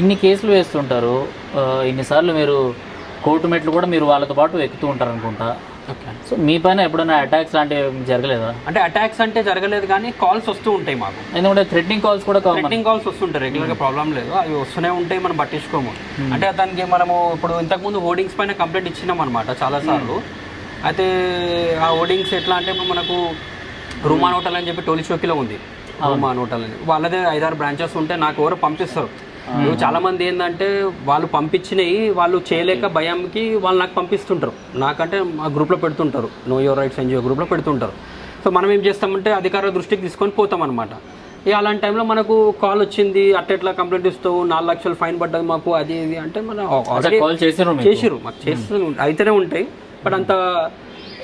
ఇన్ని కేసులు వేస్తుంటారు ఇన్నిసార్లు మీరు కోర్టు మెట్లు కూడా మీరు వాళ్ళతో పాటు ఎక్కుతూ ఉంటారు అనుకుంటా ఓకే. సో మీ పైన ఎప్పుడైనా అటాక్స్ లాంటివి జరగలేదా? అంటే అటాక్స్ అంటే జరగలేదు కానీ కాల్స్ వస్తూ ఉంటాయి మాకు. ఎందుకంటే థ్రెట్నింగ్ కాల్స్ కూడా కామన్ థ్రెట్నింగ్ కాల్స్ వస్తుంటాయి రెగ్యులర్గా ప్రాబ్లం లేదు. అవి వస్తూనే ఉంటాయి మనం పట్టించుకోము. అంటే దానికి మనము ఇప్పుడు ఇంతకుముందు హోర్డింగ్స్ పైన కంప్లైంట్ ఇచ్చినాం అనమాట చాలా సార్లు. అయితే ఆ హోర్డింగ్స్ ఎట్లా అంటే ఇప్పుడు మనకు రుమాన్ హోటల్ అని చెప్పి టోలీ చౌకీలో ఉంది రుమాన్ హోటల్ అని. వాళ్ళదే ఐదారు బ్రాంచెస్ ఉంటే నాకు ఎవరు పంపిస్తారు? ఇప్పుడు చాలా మంది ఏంటంటే వాళ్ళు పంపించినవి వాళ్ళు చేయలేక భయంకి వాళ్ళు నాకు పంపిస్తుంటారు. నాకంటే మా గ్రూప్లో పెడుతుంటారు. నో యువర్ రైట్స్ ఎన్జిఓ గ్రూప్లో పెడుతుంటారు. సో మనం ఏం చేస్తామంటే అధికారుల దృష్టికి తీసుకొని పోతాం అనమాట ఇక అలాంటి టైంలో మనకు కాల్ వచ్చింది అట్టెట్లా కంప్లైంట్ ఇస్తావు నాలుగు లక్షలు ఫైన్ పడ్డది మాకు అది ఇది అంటే మనం కాల్ చేసారు చేసిరు మాకు. చేస్తూ అయితేనే ఉంటాయి. బట్ అంత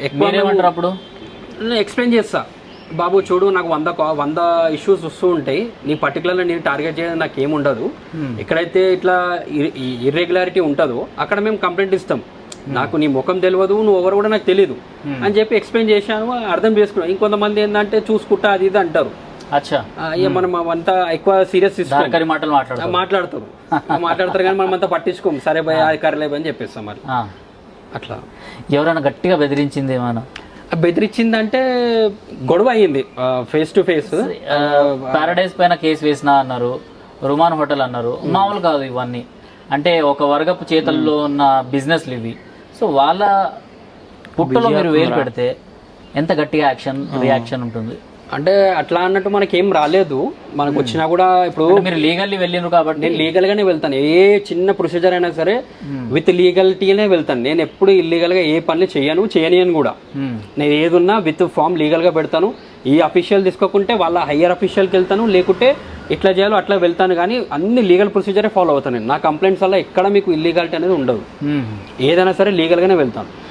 ఎక్కువ అప్పుడు? ఎక్స్ప్లెయిన్ చేస్తా. బాబు చూడు నాకు వంద వంద ఇష్యూస్ వస్తూ ఉంటాయి. నీ పర్టికులర్గా నేను టార్గెట్ చేయడం నాకు ఏమి ఉండదు. ఎక్కడైతే ఇట్లా ఇర్రెగ్యులారిటీ ఉంటుందో అక్కడ మేము కంప్లైంట్ ఇస్తాం. నాకు నీ ముఖం తెలియదు నువ్వు ఎవరు కూడా నాకు తెలియదు అని చెప్పి ఎక్స్ప్లెయిన్ చేశాను అర్థం చేసుకున్నాను ఇంకొంతమంది ఏంటంటే చూసుకుంటా అది ఇది అంటారు. మనం అంతా ఎక్కువ సీరియస్ మాటలు మాట్లాడతారు. మాట్లాడతారు. మాట్లాడతారు కానీ మనం అంతా పట్టించుకోం. సరే భయ అది అని చెప్పేస్తాం మరి. అట్లా. ఎవరైనా గట్టిగా బెదిరించింది ఏమైనా? బెదిరించిందంటే గొడవ అయ్యింది ఫేస్ టు ఫేస్ పారడైజ్ పైన కేసు వేసినా అన్నారు రుమాన్ హోటల్ అన్నారు మామూలు కాదు ఇవన్నీ. అంటే ఒక వర్గపు చేతల్లో ఉన్న బిజినెస్లు ఇవి. సో వాళ్ళ పుట్టలో మీరు వేలు పెడితే ఎంత గట్టిగా యాక్షన్ రియాక్షన్ ఉంటుంది? అంటే అట్లా అన్నట్టు మనకి ఏం రాలేదు. మనకు వచ్చినా కూడా ఇప్పుడు మీరు లీగల్లీ వెళ్ళినారు కాబట్టి నేను లీగల్ గానే వెళ్తాను. ఏ చిన్న ప్రొసీజర్ అయినా సరే విత్ లీగల్టీనే వెళ్తాను. నేను ఎప్పుడు ఇల్లీగల్గా ఏ పనులు చేయను చేయనియను కూడా. మ్మ్. నేను ఏది ఉన్నా విత్ ఫామ్ లీగల్గా పెడతాను. ఈ అఫీషియల్ తీసుకోకుంటే వాళ్ళ హయ్యర్ అఫీషియల్కి వెళ్తాను. లేకుంటే ఇట్లా చేయాలో అట్లా వెళ్తాను. కానీ అన్ని లీగల్ ప్రొసీజరే ఫాలో అవుతాను నేను. నా కంప్లైంట్స్ వల్ల ఎక్కడ మీకు ఇల్లీగాలిటీ అనేది ఉండదు. ఏదైనా సరే లీగల్గానే వెళ్తాను.